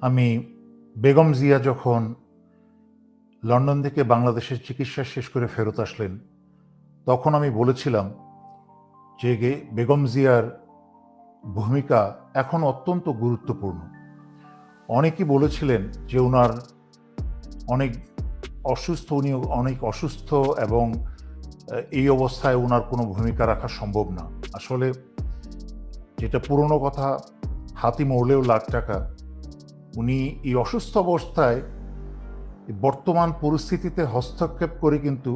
আমি বেগম জিয়া যখন লন্ডন থেকে বাংলাদেশের চিকিৎসা শেষ করে ফেরত আসলেন, তখন আমি বলেছিলাম যে বেগম জিয়ার ভূমিকা এখন অত্যন্ত গুরুত্বপূর্ণ। অনেকেই বলেছিলেন যে ওনার অনেক অসুস্থ, উনি অনেক অসুস্থ এবং এই অবস্থায় ওনার কোনো ভূমিকা রাখা সম্ভব না। আসলে যেটা পুরনো কথা, হাতি মরলেও লাখ টাকা উনি এই অসুস্থ অবস্থায় বর্তমান পরিস্থিতিতে হস্তক্ষেপ করে কিন্তু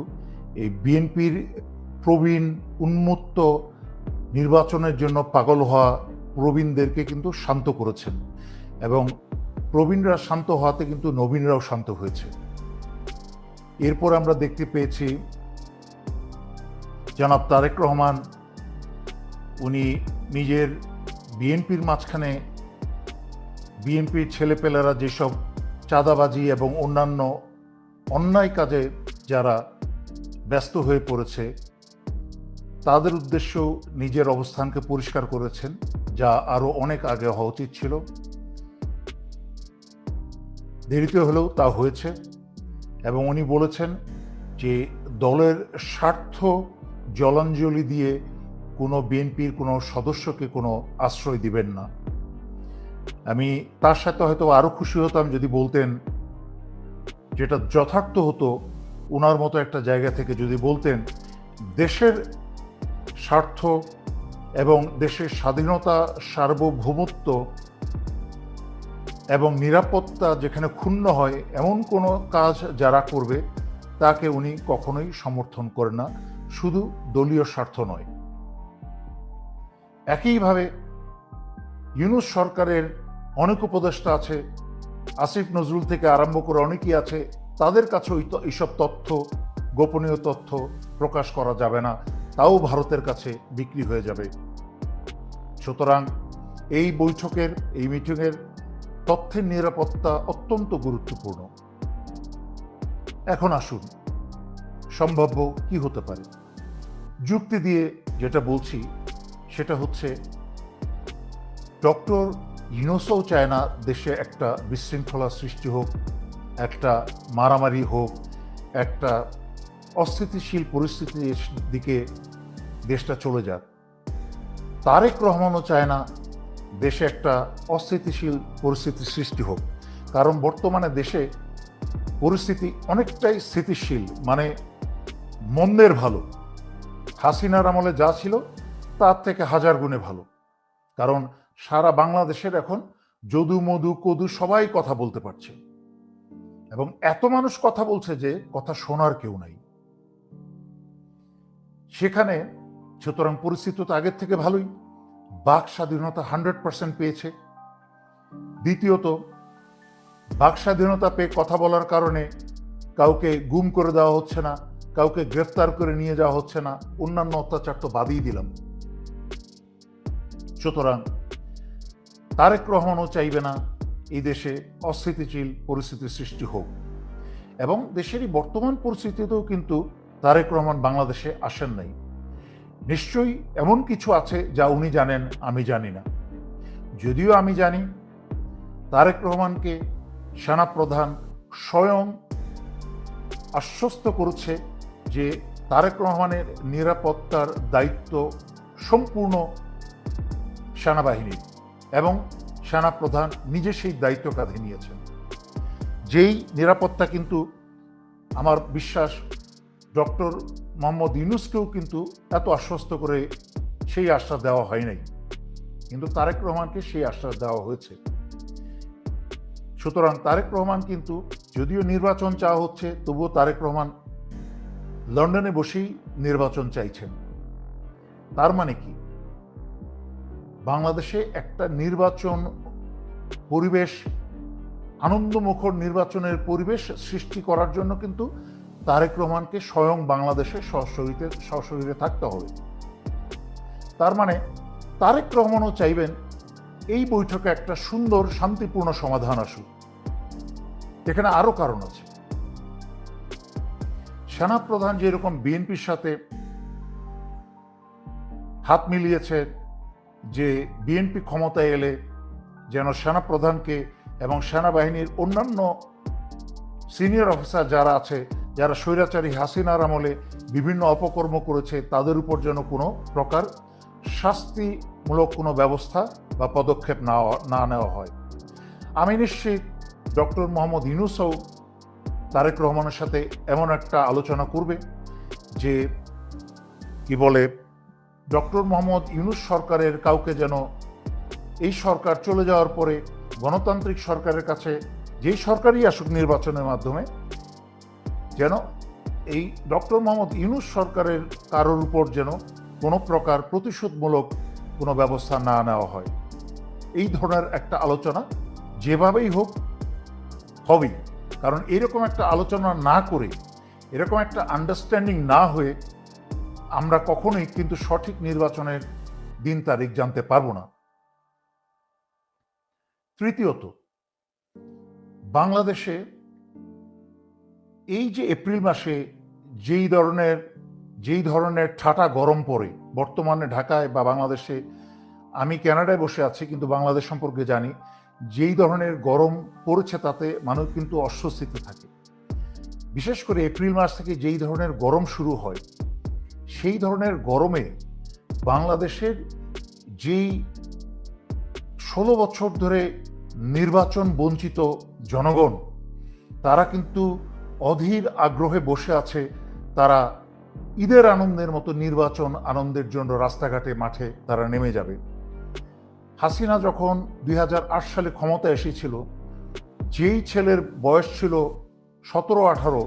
এই বিএনপির প্রবীণ উন্মুক্ত নির্বাচনের জন্য পাগল হওয়া প্রবীণদেরকে কিন্তু শান্ত করেছেন এবং প্রবীণরা শান্ত হওয়াতে কিন্তু নবীনরাও শান্ত হয়েছে। এরপর আমরা দেখতে পেয়েছি জনাব তারেক রহমান, উনি নিজের বিএনপির মাঝখানে বিএনপির ছেলেপেলেরা যেসব চাঁদাবাজি এবং অন্যান্য অন্যায় কাজে যারা ব্যস্ত হয়ে পড়েছে, তাদের উদ্দেশ্য নিজের অবস্থানকে পরিষ্কার করেছেন, যা আরও অনেক আগে হওয়া উচিত ছিল। দেরিতে হলেও তা হয়েছে এবং উনি বলেছেন যে দলের স্বার্থ জলাঞ্জলি দিয়ে কোনো বিএনপির কোনো সদস্যকে কোনো আশ্রয় দিবেন না। আমি তার সাথে হয়তো আরও খুশি হতাম যদি বলতেন, যেটা যথার্থ হতো ওনার মতো একটা জায়গা থেকে যদি বলতেন, দেশের স্বার্থ এবং দেশের স্বাধীনতা, সার্বভৌমত্ব এবং নিরাপত্তা যেখানে ক্ষুণ্ণ হয়, এমন কোনো কাজ যারা করবে, তাকে উনি কখনোই সমর্থন করেন না। শুধু দলীয় স্বার্থ নয়। একইভাবে ইউনুস সরকারের অনেক উপদেষ্টা আছে, আসিফ নজরুল থেকে আরম্ভ করে অনেকেই আছে, তাদের কাছে ত- এইসব তথ্য, গোপনীয় তথ্য প্রকাশ করা যাবে না, তাও ভারতের কাছে বিক্রি হয়ে যাবে। সুতরাং এই বৈঠকের, এই মিটিংয়ের তথ্যের নিরাপত্তা অত্যন্ত গুরুত্বপূর্ণ। এখন আসুন, সম্ভাব্য কি হতে পারে? যুক্তি দিয়ে যেটা বলছি, সেটা হচ্ছে, ডক্টর ইউনুসও চায় না দেশে একটা বিশৃঙ্খলা সৃষ্টি হোক, একটা মারামারি হোক, একটা অস্থিতিশীল পরিস্থিতির দিকে দেশটা চলে যাক। তারেক রহমানও চায় না দেশে একটা অস্থিতিশীল পরিস্থিতির সৃষ্টি হোক। কারণ বর্তমানে দেশে পরিস্থিতি অনেকটাই স্থিতিশীল মানে মন্দের ভালো। হাসিনার আমলে যা ছিল, তার থেকে হাজার গুণে ভালো। কারণ সারা বাংলাদেশের এখন যদু, মধু, কদু সবাই কথা বলতে পারছে। এবং এত মানুষ কথা বলছে যে কথা শোনার কেউ নাই। সেখানে সুতরাং পরিস্থিতি তো আগের থেকে ভালোই। বাক স্বাধীনতা হান্ড্রেড পার্সেন্ট পেয়েছে। দ্বিতীয়ত, বাক স্বাধীনতা পেয়ে কথা বলার কারণে কাউকে গুম করে দেওয়া হচ্ছে না, কাউকে গ্রেফতার করে নিয়ে যাওয়া হচ্ছে না, অন্যান্য অত্যাচার তো বাদই দিলাম। সুতরাং তারেক রহমানও চাইবে না এই দেশে অস্থিতিশীল পরিস্থিতি সৃষ্টি হোক। এবং দেশের এই বর্তমান পরিস্থিতিতেও কিন্তু তারেক রহমান বাংলাদেশে আসেন নাই। নিশ্চয়ই এমন কিছু আছে যা উনি জানেন, আমি জানি না। যদিও আমি জানি, তারেক রহমানকে সেনাপ্রধান স্বয়ং আশ্বস্ত করেছে যে তারেক রহমানের নিরাপত্তার দায়িত্ব সম্পূর্ণ সেনাবাহিনীর। এবং সেনাপ্রধান নিজে সেই দায়িত্ব কাঁধে নিয়েছেন। যেই নিরাপত্তা কিন্তু আমার বিশ্বাস ডক্টর মোহাম্মদ ইউনুসকেও কিন্তু এত আশ্বস্ত করে সেই আশ্বাস দেওয়া হয় নাই। কিন্তু তারেক রহমানকে সেই আশ্বাস দেওয়া হয়েছে। সুতরাং তারেক রহমান কিন্তু যদিও নির্বাচন চাওয়া হচ্ছে, তবুও তারেক রহমান লন্ডনে বসেই নির্বাচন চাইছেন। তার মানে কি? বাংলাদেশে একটা নির্বাচন পরিবেশ, আনন্দমুখর নির্বাচনের পরিবেশ সৃষ্টি করার জন্য কিন্তু তারেক রহমানকে স্বয়ং বাংলাদেশে সশরীরে সশরীরে থাকতে হবে। তার মানে তারেক রহমানও চাইবেন এই বৈঠকে একটা সুন্দর, শান্তিপূর্ণ সমাধান আসুক। এখানে আরও কারণ আছে। সেনাপ্রধান যেরকম বিএনপির সাথে হাত মিলিয়েছে যে বিএনপি ক্ষমতায় এলে যেন সেনাপ্রধানকে এবং সেনাবাহিনীর অন্যান্য সিনিয়র অফিসার যারা আছে, যারা স্বৈরাচারী হাসিনার আমলে বিভিন্ন অপকর্ম করেছে, তাদের উপর যেন কোনো প্রকার শাস্তিমূলক কোনো ব্যবস্থা বা পদক্ষেপ না নেওয়া হয়। আমি নিশ্চিত ডক্টর মোহাম্মদ ইউনুসও তারেক রহমানের সাথে এমন একটা আলোচনা করবে যে, কি বলে ডক্টর মোহাম্মদ ইউনুস সরকারের কাউকে যেন এই সরকার চলে যাওয়ার পরে গণতান্ত্রিক সরকারের কাছে যেই সরকারই আসুক নির্বাচনের মাধ্যমে, যেন এই ডক্টর মোহাম্মদ ইউনুস সরকারের কারোর উপর যেন কোনো প্রকার প্রতিশোধমূলক কোনো ব্যবস্থা না নেওয়া হয়। এই ধরনের একটা আলোচনা যেভাবেই হোক হবেই। কারণ এরকম একটা আলোচনা না করে, এরকম একটা আন্ডারস্ট্যান্ডিং না হয়ে আমরা কখনোই কিন্তু সঠিক নির্বাচনের দিন তারিখ জানতে পারব না। তৃতীয়ত, বাংলাদেশে এই যে এপ্রিল মাসে যেই ধরনের যেই ধরনের ঠাটা গরম পড়ে, বর্তমানে ঢাকায় বা বাংলাদেশে, আমি কানাডায় বসে আছি কিন্তু বাংলাদেশ সম্পর্কে জানি, যেই ধরনের গরম পড়েছে তাতে মানুষ কিন্তু অস্বস্তিতে থাকে। বিশেষ করে এপ্রিল মাস থেকে যেই ধরনের গরম শুরু হয় সেই ধরনের গরমে বাংলাদেশের যেই ষোলো বছর ধরে নির্বাচন বঞ্চিত জনগণ, তারা কিন্তু অধীর আগ্রহে বসে আছে তারা ঈদের আনন্দের মতো নির্বাচন আনন্দের জন্য রাস্তাঘাটে মাঠে তারা নেমে যাবে। হাসিনা যখন দুই হাজার আট সালে ক্ষমতা এসেছিল, যেই ছেলের বয়স ছিল সতেরো আঠারো,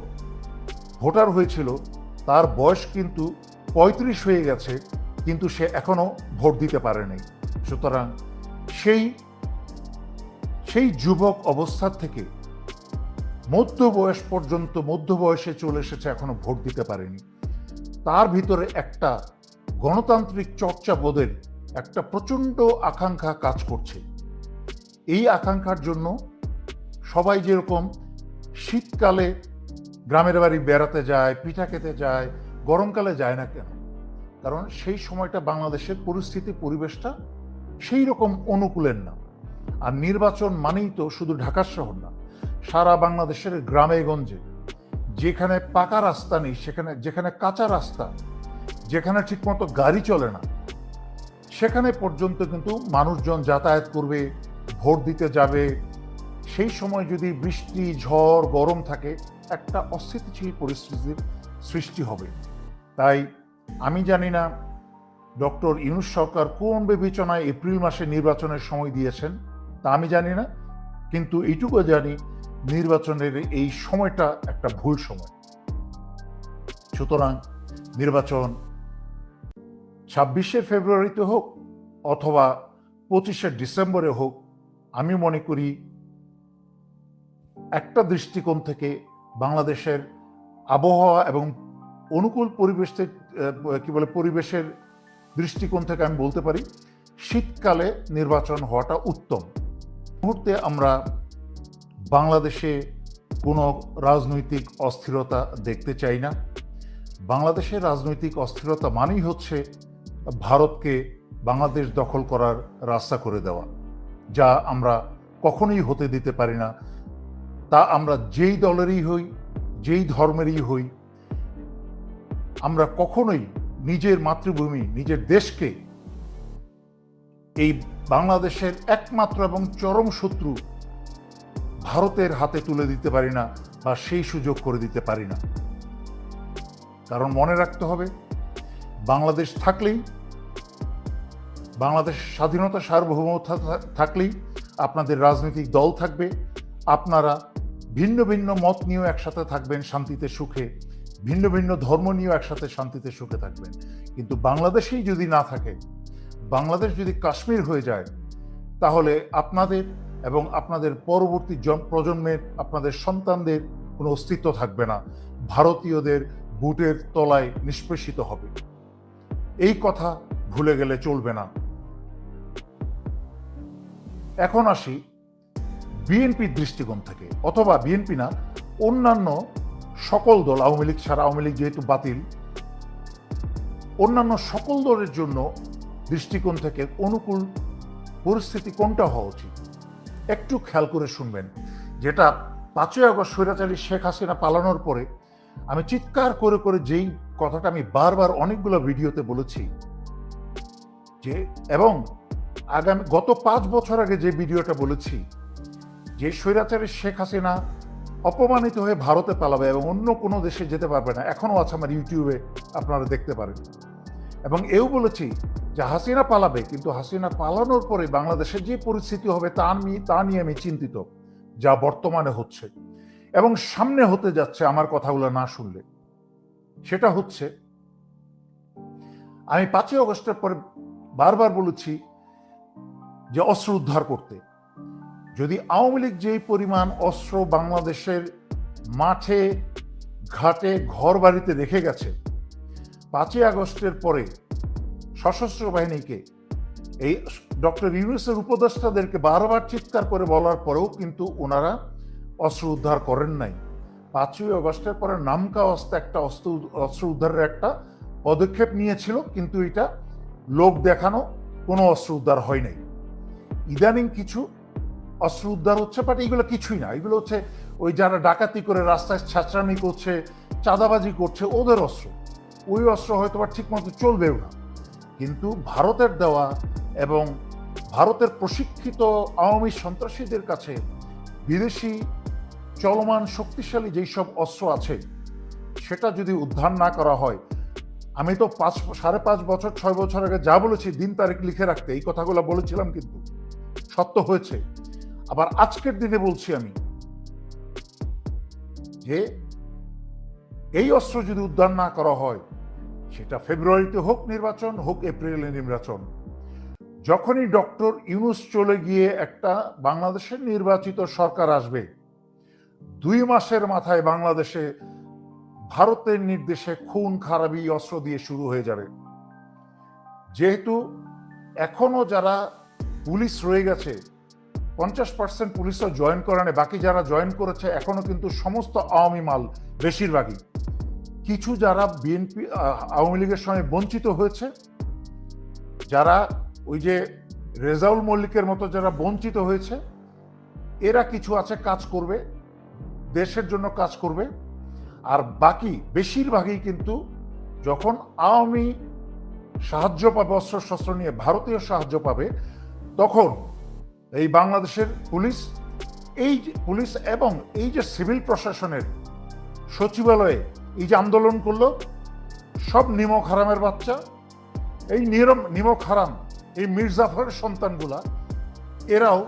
ভোটার হয়েছিল, তার বয়স কিন্তু পঁয়ত্রিশ হয়ে গেছে, কিন্তু সে এখনও ভোট দিতে পারেনি সুতরাং সেই সেই যুবক অবস্থা থেকে মধ্য বয়স পর্যন্ত মধ্য বয়সে চলে এসেছে, এখনও ভোট দিতে পারেনি। তার ভিতরে একটা গণতান্ত্রিক চর্চা বোধের একটা প্রচণ্ড আকাঙ্ক্ষা কাজ করছে। এই আকাঙ্ক্ষার জন্য সবাই যেরকম শীতকালে গ্রামের বাড়ি বেড়াতে যায়, পিঠা খেতে যায় গরমকালে যায় না কেন? কারণ সেই সময়টা বাংলাদেশের পরিস্থিতি, পরিবেশটা সেই রকম অনুকূলের না। আর নির্বাচন মানেই তো শুধু ঢাকার শহর না, সারা বাংলাদেশের গ্রামে গঞ্জে। যেখানে পাকা রাস্তা নেই, সেখানে, যেখানে কাঁচা রাস্তা, যেখানে ঠিকমতো গাড়ি চলে না, সেখানে পর্যন্ত কিন্তু মানুষজন যাতায়াত করবে, ভোট দিতে যাবে। সেই সময় যদি বৃষ্টি, ঝড়, গরম থাকে, একটা অস্থিতিশীল পরিস্থিতির সৃষ্টি হবে। তাই আমি জানি না ডক্টর ইউনুস সরকার কোন বিবেচনায় এপ্রিল মাসে নির্বাচনের সময় দিয়েছেন, তা আমি জানি না, কিন্তু এইটুকু জানি নির্বাচনের এই সময়টা একটা ভুল সময়। সুতরাং নির্বাচন ছাব্বিশে ফেব্রুয়ারিতে হোক অথবা পঁচিশে ডিসেম্বরে হোক, আমি মনে করি একটা দৃষ্টিকোণ থেকে বাংলাদেশের আবহাওয়া এবং অনুকূল পরিবেশের কি বলে, পরিবেশের দৃষ্টিকোণ থেকে আমি বলতে পারি, শীতকালে নির্বাচন হওয়াটা উত্তম। মুহূর্তে আমরা বাংলাদেশে কোনো রাজনৈতিক অস্থিরতা দেখতে চাই না। বাংলাদেশের রাজনৈতিক অস্থিরতা মানেই হচ্ছে ভারতকে বাংলাদেশ দখল করার রাস্তা করে দেওয়া, যা আমরা কখনোই হতে দিতে পারি না। তা আমরা যেই দলেরই হই, যেই ধর্মেরই হই আমরা কখনোই নিজের মাতৃভূমি, নিজের দেশকে এই বাংলাদেশের একমাত্র এবং চরম শত্রু ভারতের হাতে তুলে দিতে পারি না বা সেই সুযোগ করে দিতে পারি না। কারণ মনে রাখতে হবে, বাংলাদেশ থাকলেই, বাংলাদেশ স্বাধীনতা সার্বভৌম থাকলেই আপনাদের রাজনৈতিক দল থাকবে। আপনারা ভিন্ন ভিন্ন মত নিয়েও একসাথে থাকবেন শান্তিতে, সুখে। ভিন্ন ভিন্ন ধর্ম নিয়েও একসাথে শান্তিতে সুখে থাকবেন। কিন্তু বাংলাদেশেই যদি না থাকে, বাংলাদেশ যদি কাশ্মীর হয়ে যায়, তাহলে আপনাদের এবং আপনাদের পরবর্তী প্রজন্মের, আপনাদের সন্তানদের কোনো অস্তিত্ব থাকবে না। ভারতীয়দের বুটের তলায় নিষ্পেষিত হবে। এই কথা ভুলে গেলে চলবে না। এখন আসি বিএনপির দৃষ্টিকোণ থেকে, অথবা বিএনপি না, অন্যান্য সকল দল, আওয়ামী লীগ ছাড়া আওয়ামী লীগ যেহেতু বাতিল, অন্যান্য সকল দলের জন্য দৃষ্টিকোণ থেকে অনুকূল পরিস্থিতি কোনটা হওয়া উচিত? একটু খেয়াল করে শুনবেন। যেটা পাঁচই আগস্ট স্বৈরাচারী শেখ হাসিনা পালানোর পরে আমি চিৎকার করে করে যেই কথাটা আমি বারবার অনেকগুলো ভিডিওতে বলেছি, যে এবং আগামী গত পাঁচ বছর আগে যে ভিডিওটা বলেছি, যে স্বৈরাচারী শেখ হাসিনা অপমানিত হয়ে ভারতে পালাবে এবং অন্য কোনো দেশে যেতে পারবে না। এখনও আছে আমার ইউটিউবে, আপনারা দেখতে পারেন। এবং এও বলেছি যে হাসিনা পালাবে, কিন্তু হাসিনা পালানোর পরে বাংলাদেশের যে পরিস্থিতি হবে তা আমি, তা নিয়ে আমি চিন্তিত, যা বর্তমানে হচ্ছে। এবং সামনে হতে যাচ্ছে, আমার কথাগুলো না শুনলে। সেটা হচ্ছে, আমি পাঁচই অগস্টের পরে বারবার বলেছি যে অস্ত্র উদ্ধার করতে। যদি আওয়ামী লীগ যেই পরিমাণ অস্ত্র বাংলাদেশের মাঠে, ঘাটে ঘর বাড়িতে রেখে গেছে, পাঁচই আগস্টের পরে সশস্ত্র বাহিনীকে, এই ডক্টর ইউনুসের উপদেষ্টাদেরকে বারবার চিৎকার করে বলার পরেও কিন্তু ওনারা অস্ত্র উদ্ধার করেন নাই। পাঁচই আগস্টের পরে নামকা অস্ত্র একটা অস্ত্র অস্ত্র উদ্ধারের একটা পদক্ষেপ নিয়েছিল, কিন্তু এটা লোক দেখানো কোনো অস্ত্র উদ্ধার হয় নাই। ইদানিং কিছু অস্ত্র উদ্ধার হচ্ছে বাট এইগুলো কিছুই না। এগুলো হচ্ছে ওই যারা ডাকাতি করে রাস্তায় ছাঁচড়ামি করছে, চাঁদাবাজি করছে, ওদের অস্ত্র। ওই অস্ত্র হয়তো বা ঠিক মতো চলবেও না। কিন্তু ভারতের দেওয়া এবং ভারতের প্রশিক্ষিত আওয়ামী সন্ত্রাসীদের কাছে বিদেশি চলমান শক্তিশালী যেই সব অস্ত্র আছে, সেটা যদি উদ্ধার না করা হয়, আমি তো পাঁচ, সাড়ে পাঁচ বছর, ছয় বছর আগে যা বলেছি, দিন তারিখ লিখে রাখতে, এই কথাগুলো বলেছিলাম কিন্তু। সত্য হয়েছে। আবার আজকের দিনে বলছি আমি, যে এই অস্ত্র যদি উদ্ধার না করা হয়, সেটা ফেব্রুয়ারিতে হোক নির্বাচন, হোক এপ্রিলে নির্বাচন। যখনই ডক্টর ইউনুস চলে গিয়ে একটা বাংলাদেশের নির্বাচিত সরকার আসবে, দুই মাসের মাথায় বাংলাদেশে ভারতের নির্দেশে খুন, খারাপি, অস্ত্র দিয়ে শুরু হয়ে যাবে। যেহেতু এখনও যারা পুলিশ রয়ে গেছে পঞ্চাশ পার্সেন্ট পুলিশও জয়েন করে নেয়। বাকি যারা জয়েন করেছে এখনও কিন্তু সমস্ত আওয়ামী মাল বেশিরভাগই। কিছু যারা বিএনপি আওয়ামী লীগের সঙ্গে বঞ্চিত হয়েছে, যারা ওই যে রেজাউল মল্লিকের মতো যারা বঞ্চিত হয়েছে, এরা কিছু আছে, কাজ করবে, দেশের জন্য কাজ করবে। আর বাকি বেশিরভাগই কিন্তু যখন আওয়ামী সাহায্য পাবে অস্ত্র শস্ত্র নিয়ে ভারতীয় সাহায্য পাবে, তখন এই বাংলাদেশের পুলিশ, এই পুলিশ এবং এই যে সিভিল প্রশাসনের সচিবালয়ে এই যে আন্দোলন করল, সব নিমক হারামের বাচ্চা। এই নিরম, নিমক হারাম, এই মির্জাফরের সন্তানগুলা, এরাও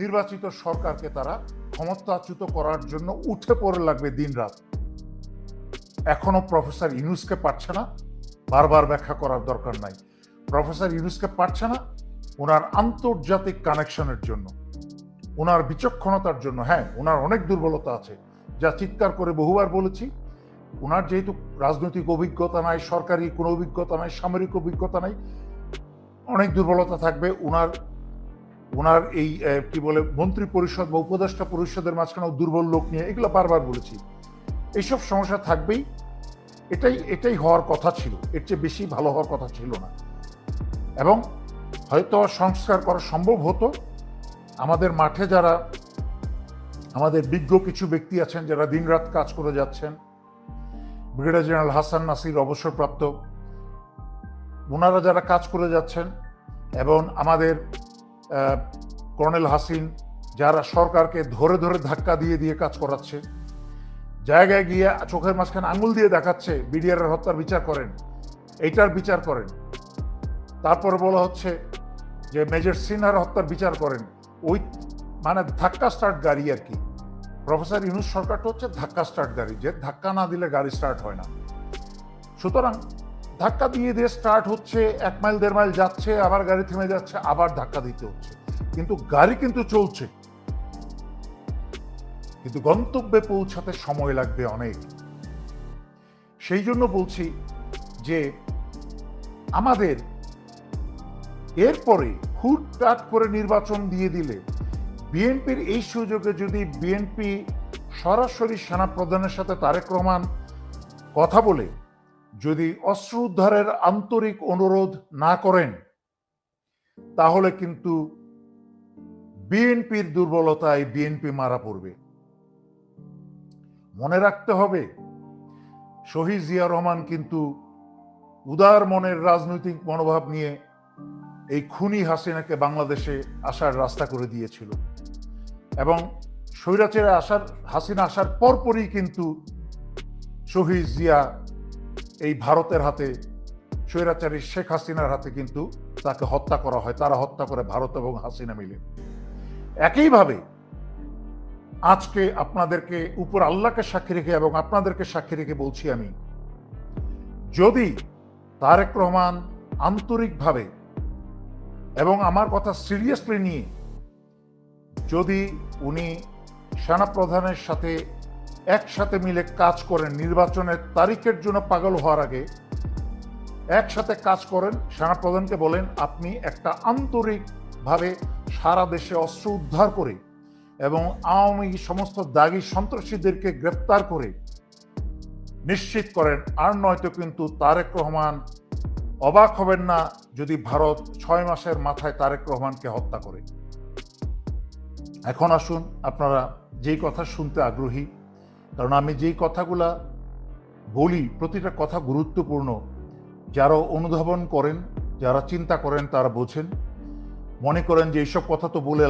নির্বাচিত সরকারকে তারা ক্ষমতাচ্যুত করার জন্য উঠে পড়ে লাগবে দিনরাত। এখনও প্রফেসর ইউনুসকে পারছে না, বারবার ব্যাখ্যা করার দরকার নাই। প্রফেসর ইউনুসকে পারছে না ওনার আন্তর্জাতিক কানেকশনের জন্য, ওনার বিচক্ষণতার জন্য হ্যাঁ ওনার অনেক দুর্বলতা আছে, যা চিৎকার করে বহুবার বলেছি। ওনার যেহেতু রাজনৈতিক অভিজ্ঞতা নাই, সরকারি কোনো অভিজ্ঞতা নাই, সামরিক অভিজ্ঞতা নাই, অনেক দুর্বলতা থাকবে। ওনার ওনার এই কি বলে, মন্ত্রী পরিষদ বা উপদেষ্টা পরিষদের মাঝখানেও দুর্বল লোক নিয়ে এগুলো বারবার বলেছি। এইসব সমস্যা থাকবেই। এটাই এটাই হওয়ার কথা ছিল। এর চেয়ে বেশি ভালো হওয়ার কথা ছিল না। এবং হয়তো সংস্কার করা সম্ভব হতো। আমাদের মাঠে যারা, আমাদের বিজ্ঞ কিছু ব্যক্তি আছেন যারা দিনরাত কাজ করে যাচ্ছেন, ব্রিগেডিয়ার জেনারেল হাসান নাসির অবসরপ্রাপ্ত ওনারা যারা কাজ করে যাচ্ছেন এবং আমাদের কর্নেল হাসিন যারা সরকারকে ধরে ধরে ধাক্কা দিয়ে দিয়ে কাজ করাচ্ছে, জায়গায় গিয়ে চোখের মাঝখানে আঙুল দিয়ে দেখাচ্ছে বিডিআর হত্যার বিচার করেন, এইটার বিচার করেন। তারপরে বলা হচ্ছে যে মেজর সিনহার হত্যার বিচার করেন, ওই মানে ধাক্কা স্টার্ট গাড়ি আর কি। প্রফেসর ইউনুস সরকারটা হচ্ছে ধাক্কা স্টার্ট গাড়ি, যে ধাক্কা না দিলে গাড়ি স্টার্ট হয় না। সুতরাং ধাক্কা দিয়ে দিয়ে স্টার্ট হচ্ছে, এক মাইল, দেড় মাইল যাচ্ছে, আবার গাড়ি থেমে যাচ্ছে, আবার ধাক্কা দিতে হচ্ছে। কিন্তু গাড়ি কিন্তু চলছে। কিন্তু গন্তব্যে পৌঁছাতে সময় লাগবে অনেক। সেই জন্য বলছি যে আমাদের এরপরে হুটহাট করে নির্বাচন দিয়ে দিলে বিএনপির এই সুযোগে যদি বিএনপি সরাসরি সেনা প্রধানের সাথে তারেক রহমান কথা বলে, যদি অস্ত্র উদ্ধারের আন্তরিক অনুরোধ না করেন, তাহলে কিন্তু বিএনপির দুর্বলতায় বিএনপি মারা পড়বে। মনে রাখতে হবে, শহীদ জিয়া রহমান কিন্তু উদার মনের রাজনৈতিক মনোভাব নিয়ে এই খুনি হাসিনাকে বাংলাদেশে আসার রাস্তা করে দিয়েছিল। এবং স্বৈরাচারে আসার, হাসিনা আসার পরপরই কিন্তু শহীদ জিয়া এই ভারতের হাতে, স্বৈরাচারী শেখ হাসিনার হাতে কিন্তু তাকে হত্যা করা হয়। তারা হত্যা করে ভারত এবং হাসিনা মিলে। একইভাবে আজকে আপনাদেরকে উপর আল্লাহকে সাক্ষী রেখে এবং আপনাদেরকে সাক্ষী রেখে বলছি আমি, যদি তারেক রহমান আন্তরিকভাবে এবং আমার কথা সিরিয়াসলি নিয়ে, যদি উনি সেনাপ্রধানের সাথে একসাথে মিলে কাজ করেন, নির্বাচনের তারিখের জন্য পাগল হওয়ার আগে, একসাথে কাজ করেন, সেনাপ্রধানকে বলেন, আপনি একটা আন্তরিকভাবে সারা দেশে অস্ত্র উদ্ধার করে এবং আওয়ামী সমস্ত দাগী সন্ত্রাসীদেরকে গ্রেপ্তার করে নিশ্চিত করেন। আর নয়তো কিন্তু তারেক রহমান অবাক হবেন না যদি ভারত ছয় মাসের মাথায় তারেক রহমানকে হত্যা করে। এখন আসুন আপনারা যেই কথা শুনতে আগ্রহী, কারণ আমি যেই কথাগুলা বলি, প্রতিটা কথা গুরুত্বপূর্ণ। যারা অনুধাবন করেন, যারা চিন্তা করেন, তারা বোঝেন। মনে করেন যে এইসব কথা তো বলে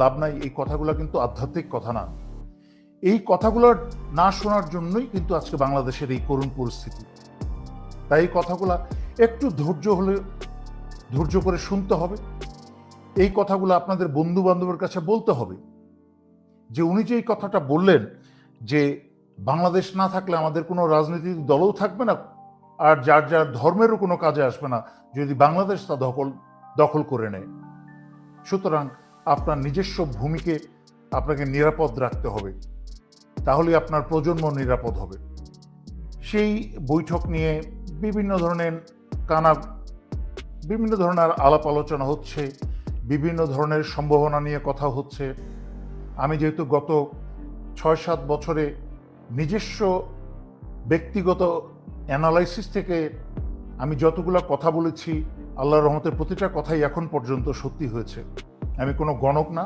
লাভ নাই, এই কথাগুলো কিন্তু আধ্যাত্মিক কথা না। এই কথাগুলো না শোনার জন্যই কিন্তু আজকে বাংলাদেশের এই করুণ পরিস্থিতি। তাই এই কথাগুলো একটু ধৈর্য হলে ধৈর্য করে শুনতে হবে। এই কথাগুলো আপনাদের বন্ধু বান্ধবের কাছে বলতে হবে। যে উনি যে এই কথাটা বললেন যে বাংলাদেশ না থাকলে আমাদের কোনো রাজনৈতিক দলও থাকবে না আর যার যার ধর্মেরও কোনো কাজে আসবে না, যদি বাংলাদেশ তা দখল দখল করে নেয়। সুতরাং আপনার নিজস্ব ভূমিকে আপনাকে নিরাপদ রাখতে হবে। তাহলে আপনার প্রজন্ম নিরাপদ হবে। সেই বৈঠক নিয়ে বিভিন্ন ধরনের কানা বিভিন্ন ধরনের আলাপ আলোচনা হচ্ছে, বিভিন্ন ধরনের সম্ভাবনা নিয়ে কথা হচ্ছে। আমি যেহেতু গত ছয় সাত বছরে নিজস্ব ব্যক্তিগত অ্যানালাইসিস থেকে আমি যতগুলো কথা বলেছি, আল্লাহর রহমতের প্রতিটা কথাই এখন পর্যন্ত সত্যি হয়েছে। আমি কোনো গণক না,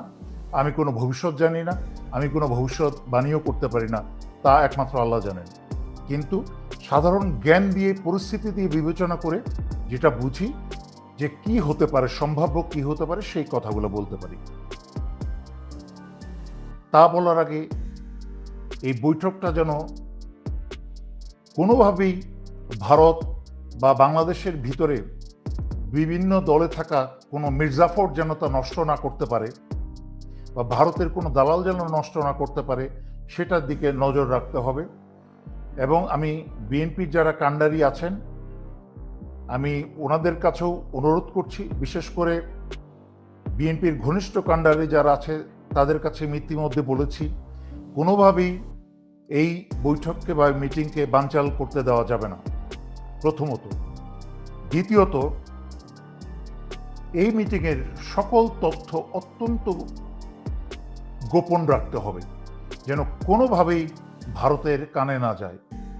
আমি কোনো ভবিষ্যৎ জানি না, আমি কোনো ভবিষ্যৎ বাণীও করতে পারি না, তা একমাত্র আল্লাহ জানেন। কিন্তু সাধারণ জ্ঞান দিয়ে পরিস্থিতি দিয়ে বিবেচনা করে যেটা বুঝি যে কি হতে পারে, সম্ভাব্য কি হতে পারে, সেই কথাগুলো বলতে পারি। তা বলার আগে এই বৈঠকটা যেন কোনোভাবেই ভারত বা বাংলাদেশের ভিতরে বিভিন্ন দলে থাকা কোনো মির্জাফর যেন তা নষ্ট না করতে পারে বা ভারতের কোনো দালাল যেন নষ্ট না করতে পারে, সেটার দিকে নজর রাখতে হবে। এবং আমি বিএনপির যারা কাণ্ডারি আছেন, আমি ওনাদের কাছেও অনুরোধ করছি, বিশেষ করে বিএনপির ঘনিষ্ঠ কাণ্ডারি যারা আছে, তাদের কাছে ইতিমধ্যে বলেছি, কোনোভাবেই এই বৈঠককে বা মিটিংকে বানচাল করতে দেওয়া যাবে না, প্রথমত। দ্বিতীয়ত, এই মিটিংয়ের সকল তথ্য অত্যন্ত গোপন রাখতে হবে, যেন কোনোভাবেই ভারতের কানে না যায়।